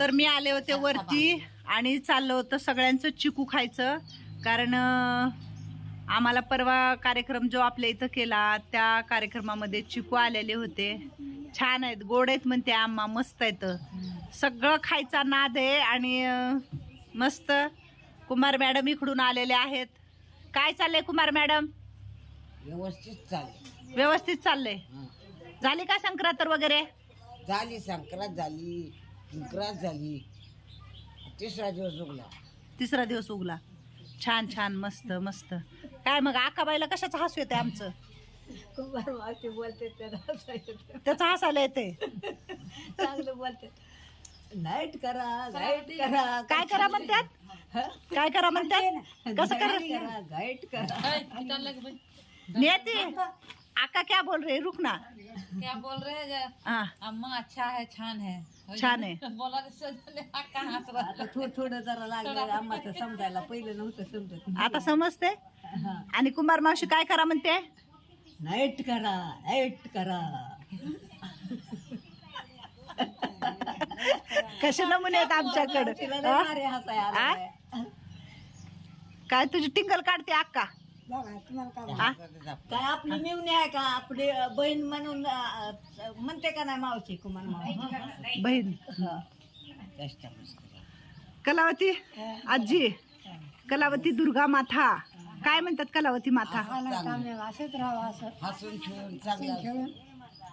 तर मी आले होते वरती आणि चाललं होतं सगळ्यांचं चिकू खायचं. कारण आम्हाला परवा कार्यक्रम जो आपल्या इथं केला त्या कार्यक्रमामध्ये चिकू आलेले होते. छान आहेत गोड आहेत म्हणते आम्हा मस्त आहेत. सगळं खायचा नाद आहे आणि मस्त. कुमार मॅडम इकडून आलेले आहेत. काय चाललंय कुमार मॅडम? व्यवस्थित चालली व्यवस्थित चाललंय. झाली का संक्रांत वगैरे? झाली संक्रांत झाली. संक्रांत झाली. तिसरा दिवस उगला. तिसरा दिवस उगला. छान छान मस्त मस्त. काय मग आकाबाईला कशाचं हसू येते आमचं? कुंभार मावशी बोलते त्याला हसायचं. त्याचं हसायला येते चांगलं बोलते. लाइट करा लाइट करा काय करा म्हणतात? हं? काय करा म्हणतात? कसं करा? करा गाईड करा. नियती आका क्या बोल रहे? रुक ना. क्या बोल रहे? हैं हा. अम्मा अच्छा है छान है. छान आहे. थोडं थोडं जरा लागलं आम्हाला समजायला पहिलं नव्हतं समजत. आता समजते हा. आणि कुंभार मावशी काय करा म्हणते? लाइट करा लाइट करा. कसे नमुने आहेत आमच्याकडे? तिला लय हा? भारी हसाय. काय तुझी टिंगल काढते अक्का? हा? काय आपली मिवणी आहे का? आपली अ, बहीण म्हणून अ, अ, म्हणते का नाही मावशी कुमार मावशी? बहीण. कलावती आजी. कलावती दुर्गा माथा. काय म्हणतात कलावती माथा? असंच राहावं असं. हसून खेळून चांगला.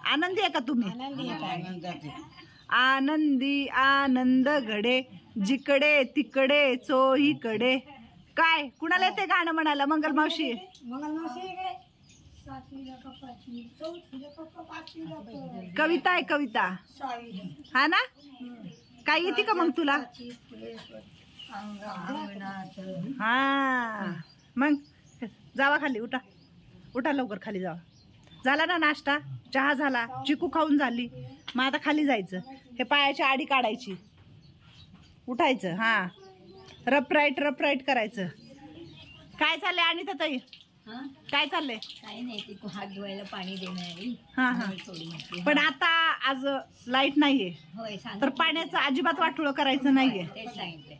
आनंदी आहे का तुम्ही? आनंदात आनंदी आनंद घडे. जिकडे तिकडे चोहीकडे. काय? कुणाला येते गाणं म्हणायला? मंगल मावशी. कविता आहे कविता. हा ना? काय येते का मग तुला? हा. मग जावा खाली उठा. उठा लवकर खाली जावा. झाला ना नाश्ता? चहा झाला. चिकू खाऊन झाली. मग आता खाली जायचं. हे पायाची आडी काढायची. उठायचं हा. रप राईट रप राईट करायचं. काय चाललंय आणि ताई? काय चाललंय? काही नाही ती हात धुवायला पाणी देणारी हा हा. पण आता आज लाइट नाहीये. तर पाण्याचं अजिबात वाटोळं करायचं नाहीये.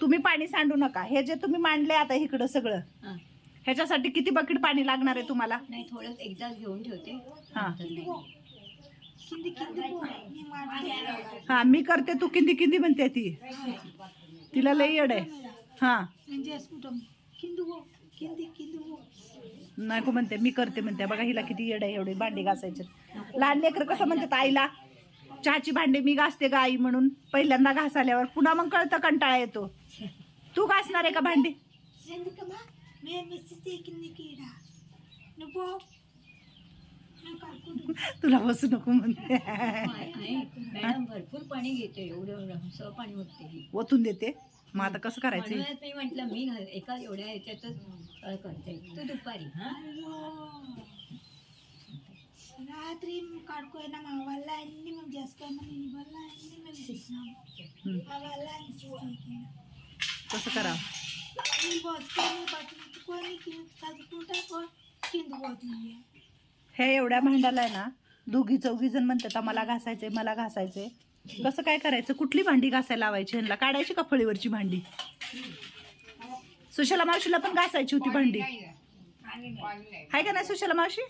तुम्ही पाणी सांडू नका. हे जे तुम्ही मांडले आता इकडं सगळं हा. ह्याच्यासाठी किती बकेट पाणी लागणार आहे तुम्हाला? नाही थोडं एकदाच घेऊन ठेवते. हा. हा मी करते तू किंदी किंदी म्हणते ती. तिला लई येड आहे. हा. नको म्हणते मी करते म्हणते. बघा हिला किती येड आहे एवढे भांडी घासायचे. लहान लेकर कसं म्हणतात आईला चहाची भांडी मी घासते का आई म्हणून. पहिल्यांदा घासाल्यावर पुन्हा मग कळतं कंटाळा येतो. तू घासणार आहे का भांडी? तुला बसू नको म्हणते. मॅडम भरपूर पाणी घेते एवढं पाणी ओतते ओतून देते. मग आता कसं करायचं? मी म्हटलं मी एका एवढ्या ह्याच्यातच करते. तू दुपारी रात्री ರಾತ್ರಿ ना मावाला ಅವಲ್ಲ ಎಣ್ಣೆ ಮಮ್ ಜಾಸ್ತಿ कसं करा बस कोणी कोणी किंवा साधू कुठं हे एवढ्या भांड्याला आहे ना दोघी चौघी जण म्हणतात मला घासायचंय मला घासायचंय. कसं काय करायचं? कुठली भांडी घासायला लावायची ह्यांना? काढायची का फळीवरची भांडी? सुशाला मावशीला पण घासायची होती भांडी. हाय का नाही सुशाला मावशी?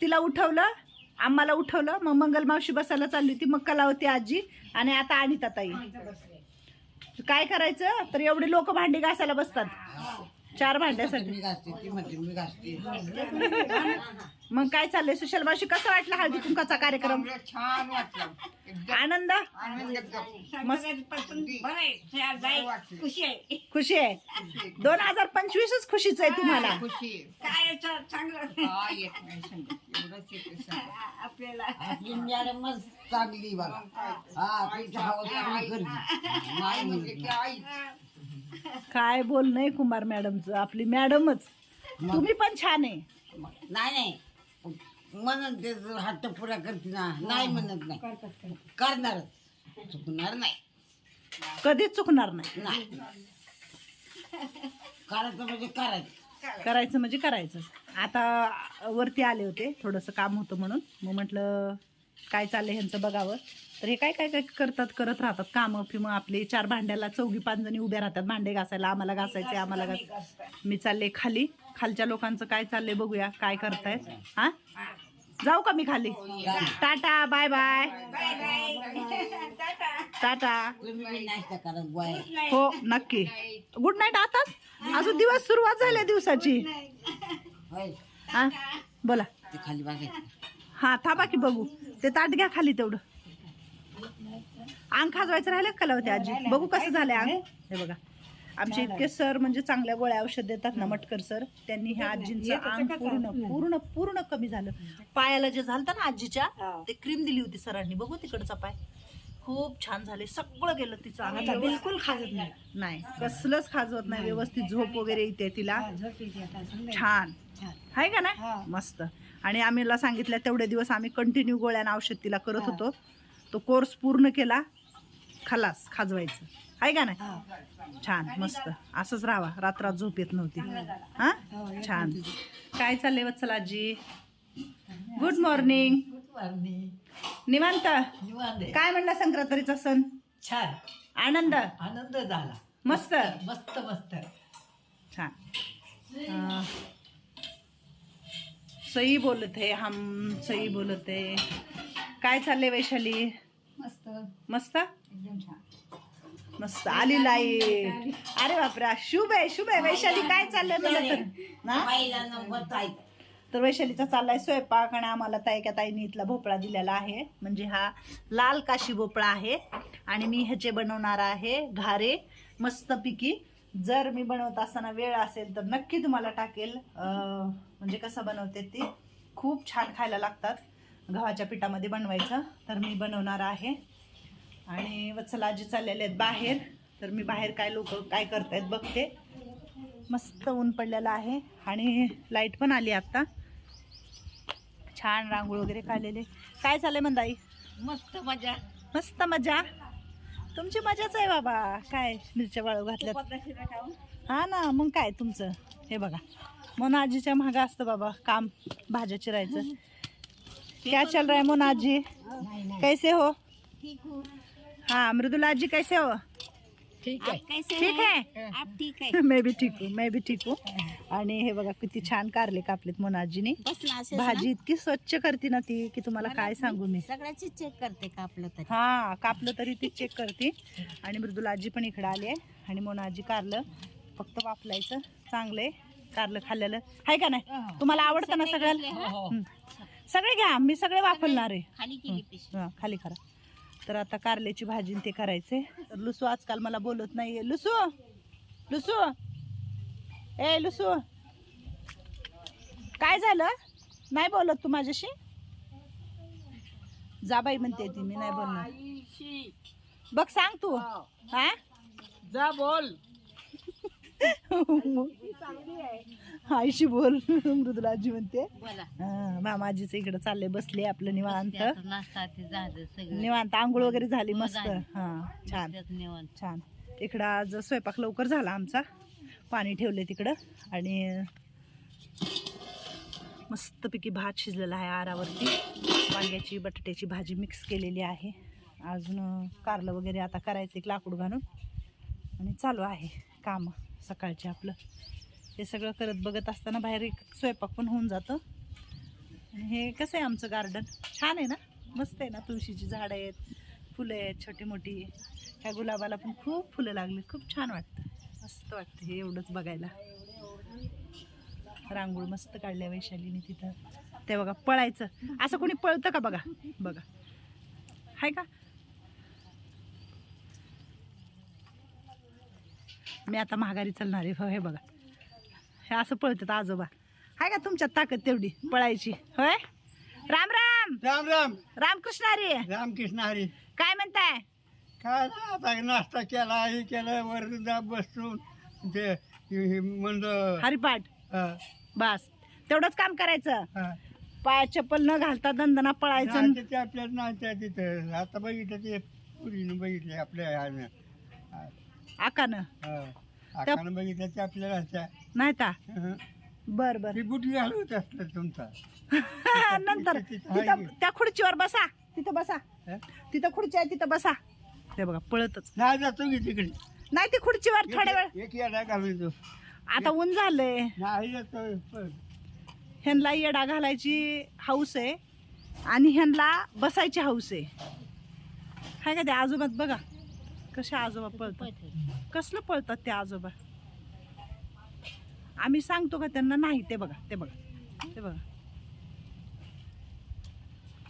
तिला उठवलं आम्हाला उठवलं मग मंगल मावशी बसायला चालली होती मग कलावती आजी आणि आता अनिता ताई काय करायचं? तर एवढे लोक भांडी घासायला बसतात. चार भांड्यासाठी. मी घासते ती म्हणते मी घासते. मग काय चाललंय सुशल मावशी? कसं वाटलं हळदी कुंकाचा कार्यक्रम? छान वाटलं. आनंद? आनंद मस्त. खुशी आहे. खुशी आहे. दोन हजार पंचवीसच खुशीच आहे तुम्हाला. खुशी काय च- चांगलं. काय येत नाही समजा एवढंच येते समजा. आपल्याला. आपली मॅडमच चांगली बघा. हा म्हणजे की आई काय बोल नाही कुमार मॅडमचं आपली मॅडमच. तुम्ही पण छान आहे. नाही नाही. म्हणून ते हट्ट पुरा करते ना नाही म्हणत नाही. करणारच. चुकणार नाही. कधीच चुकणार नाही. नाही. करायचं म्हणजे करायचं. करायचं म्हणजे करायचं. आता वरती आले होते थोडंसं काम होतं म्हणून. मग म्हटलं काय चाललंय ह्यांचं बघावं. तर हे काय काय काय करतात करत राहतात कामं फिमं आपली चार भांड्याला चौघी पाच जणी उभ्या राहतात. भांडे घासायला आम्हाला घासायचे आम्हाला घास मी चालले खाली. खालच्या लोकांचं काय चाललंय बघूया काय करतायत. हा? जाऊ का मी खाली? Tata bye bye. टाटा. हो नक्की. गुड नाईट आताच अजून दिवस सुरुवात झाल्या दिवसाची. हा? बोला. खाली हा थांबा की बघू. ते ताट घ्या खाली तेवढं. अंग खाजवायचं राहिलं का होते आजी? बघू कसं झालंय अंग. हे बघा. आमचे इतके सर म्हणजे चांगल्या गोळ्या औषध देतात ना मटकर सर. त्यांनी ह्या आजींचं अंग पूर्ण पूर्ण पूर्ण कमी झालं. पायाला जे झालं ना आजीच्या ते क्रीम दिली होती सरांनी. बघू तिकडचा पाय. खूप छान झाले. सगळं गेलं तिचं अंग आता बिलकुल खाजत नाही. नाही. कसलंच खाजवत नाही. व्यवस्थित झोप वगैरे येते तिला. हा, झोप येते आता समजा. छान. छान. आहे का हा. नाही मस्त. आणि आम्हीला सांगितलं तेवढे दिवस आम्ही कंटिन्यू गोळ्यानं औषध तिला करत होतो. तो कोर्स पूर्ण केला. खलास खाजवायचं. आहे का नाही? हा. छान मस्त. असंच राहावा. रात्रात झोप येत नव्हती. हा. हो, येत छान. नव्हती. काय चाललंय वत्सल आजी? गुड मॉर्निंग निवांत? काय म्हणला संक्रांतीचा सण? छान. आनंद? आनंद झाला. मस्त? मस्त मस्त. छान. अं, सई बोलत आहे हम सई बोलत आहे. काय चाललंय वैशाली? मस्त. मस्त? एकदम छान. मस्त. आली लाइट. अरे बापरा शुभ आहे शुभ आहे. वैशाली काय चाललंय मला तर? नंबर जायचं तर वैशालीचा चाललाय स्वयंपाक आणि आम्हाला ताई का ताईने इथला भोपळा दिलेला आहे. म्हणजे हा लाल काशी भोपळा आहे. आणि मी ह्याचे बनवणार आहे घारे मस्तपैकी जर मी बनवत असताना वेळ असेल तर नक्की तुम्हाला टाकेल. म्हणजे कसं बनवते ती? खूप छान खायला लागतात. गव्हाच्या पिठामध्ये बनवायचं. तर मी बनवणार आहे. आणि वत्सलाजी चाललेले आहेत बाहेर. तर मी बाहेर काय लोक काय करतायत बघते. मस्त ऊन पडलेलं आहे. आणि लाइट पण आली आता. छान रांगोळ वगैरे काढलेले. काय चाललंय मंदाई? मस्त मजा. मस्त मजा? तुमची मजाच आहे बाबा. काय मिरच्या वाळू घातल्यात? हा ना मग काय तुमचं? हे बघा. मोनाजीच्या मागं असतं बाबा काम भाज्या चिरायचं. क्या चल रहा है मोनाजी कैसे हो? हाँ. मृदुला जी कैसे हो? ठीक आहे. ठीक है? आप ठीक आहे मैं भी ठीक हूँ मैं भी ठीक हूँ. आणि हे बघा किती छान कारले कापलेत मोनाजीने. भाजी इतकी स्वच्छ करते ना ती की तुम्हाला काय सांगू मी. सगळ्याची चेक करते का आपलं तरी. हा कापलं तरी ती चेक करते. आणि मृदुला आजी पण इकडे आली आहे. आणि मोनाजी कारलं फक्त वापलायचं चांगलंय. कारलं खाल्लेलं. आहे का नाही? तुम्हाला आवडतं ना सगळ्याला हं. सगळे घ्या मी सगळे वापरणार आहे. खाली हं. हा, खाली करा. तर आता कारल्याची भाजी ते करायचे तर लुसू आजकाल मला बोलत नाहीये. लुसू! लुसू! ए लुसू! काय झालं? नाही बोलत तू माझ्याशी? जा बाई म्हणते ती मी नाही बोलणार. बघ सांग तू. हा? जा बोल. आईशी बोल मृदुलाजी म्हणते. बोला. हा, मामाजीचं इकडे चाललंय बसले आपलं निवांत. निवांत आंघोळ वगैरे झाली हो, मस्त. हा छान. छान. इकडं आज स्वयंपाक लवकर झाला आमचा. पाणी ठेवले तिकडं. आणि मस्तपैकी भात शिजलेला आहे आरावरती. वांग्याची बटाट्याची भाजी मिक्स केलेली आहे. अजून कारलं वगैरे आता करायचं एक लाकूड घालून. आणि चालू आहे काम. सकाळचे आपलं. हे सगळं करत बघत असताना बाहेर एक स्वयंपाक पण होऊन जातं. आणि हे कसं आहे आमचं गार्डन छान आहे ना? मस्त आहे ना? तुळशीची झाडं आहेत फुलं आहेत छोटी मोठी ह्या गुलाबाला पण खूप फुलं लागली. खूप छान वाटतं. मस्त वाटतं हे एवढंच बघायला. रांगोळ मस्त काढल्या वैशालीने तिथं. ते बघा पळायचं. असं कोणी पळतं का बघा? बघा. आहे का? मी आता महागारी चालणार आहे हो, हे बघा. हे असं पळतात आजोबा. हाय का तुमच्यात ताकद तेवढी पळायची. होय? राम राम. राम राम. रामकृष्ण हरी. रामकृष्ण हरी. काय म्हणताय? काय नाही आता नाश्ता केला हे केलं वर जा बसून ते हे- हे म्हणलं हरिपाठ. हा, बस. तेवढंच काम करायचं. हा. पाय चप्पल न घालता दंदना पळायचं नाही ते आपल्याला नाही त्या तिथं. आता बघितलं ते पुरीनं बघितले आपल्या ह्यानं. हा, आकानं. आकानं बघितलं ते आपल्याला त्या नाही का? हं. बर बर. ती बुटी घालवत असतं तुमचा. नंतर. तिथं. त्या खुर्चीवर बसा. तिथं बसा. हं? तिथं खुर्ची आहे तिथं बसा. ते बघा पळतच. नाही जातो की तिकडे. नाही ती खुर्चीवर थोड्या वेळ. एक येडा आता ऊन झालंय. नाही जातो पण. ह्यांना येडा घालायची हाऊस आहे आणि ह्यांना बसायची हाऊस आहे. हाय का ते? आजोबात बघा. कसे आजोबा पळतात? कसलं पळतात ते आजोबा? आम्ही सांगतो का त्यांना नाही ते बघा ते बघा ते बघा.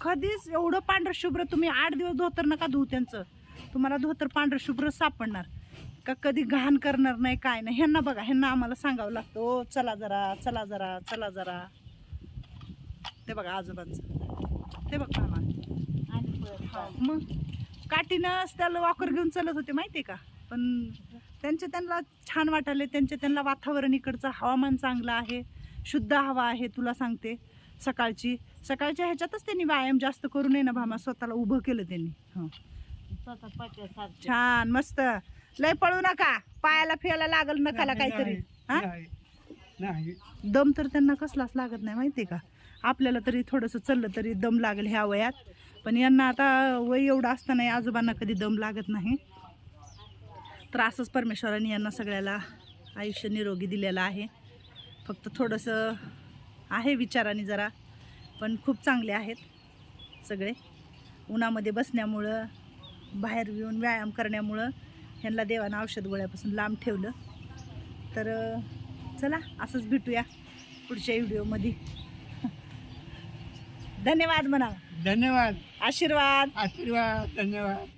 कधीच एवढं पांढरं शुभ्र तुम्ही आठ दिवस धोतर नका धुऊ त्यांचं. तुम्हाला धोतर पांढरं शुभ्र सापडणार. का कधी घाण करणार नाही काय नाही. ह्यांना बघा ह्यांना आम्हाला सांगावं लागतं ओ चला जरा चला जरा चला जरा. ते बघा आजोबांचं. ते बघा आम्हाला. मग? काठीनंच त्याला वाकर घेऊन चालत होते माहितीये का? पण त्यांचे त्यांना छान वाटायले त्यांचे त्यांना वातावरण इकडचं हवामान चांगलं आहे शुद्ध हवा आहे तुला सांगते सकाळची. सकाळच्या ह्याच्यातच त्यांनी व्यायाम जास्त करू नये ना भामा स्वतःला उभं केलं त्यांनी. हं. छान मस्त. लय पळू नका पायाला फिरायला लागल नकाला काहीतरी हा? दम तर त्यांना कसलाच लागत नाही माहिती का? आपल्याला तरी थोडंसं चाललं तरी दम लागेल ह्या वयात. पण यांना आता वय एवढं असताना आजोबांना कधी दम लागत नाही. तर असंच परमेश्वराने यांना सगळ्याला आयुष्य निरोगी दिलेलं आहे. फक्त थोडंसं आहे विचाराने जरा पण खूप चांगले आहेत सगळे. उन्हामध्ये बसण्यामुळं बाहेर येऊन व्यायाम करण्यामुळं ह्यांना देवानं औषध गोळ्यापासून लांब ठेवलं. तर चला असंच भेटूया पुढच्या व्हिडिओमध्ये. धन्यवाद म्हणा धन्यवाद. आशीर्वाद. आशीर्वाद धन्यवाद.